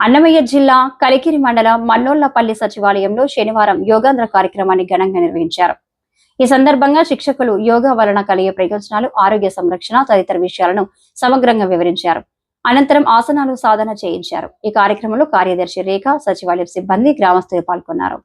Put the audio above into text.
అన్నమయ్య జిల్లా కలికిరి మండలం మన్నోళ్ళపల్లి సచివాలయంలో శనివారం యోగాంధ్ర కార్యక్రమాన్ని ఘనంగా నిర్వహించారు. ఈ సందర్భంగా శిక్షకులు యోగా వలన కలిగే ప్రయోజనాలు ఆరోగ్య సంరక్షణ తదితర విషయాలను సమగ్రంగా వివరించారు. అనంతరం ఆసనాలు సాధన చేయించారు. ఈ కార్యక్రమంలో కార్యదర్శి రేఖ సచివాలయం సిబ్బంది గ్రామస్తులు పాల్గొన్నారు.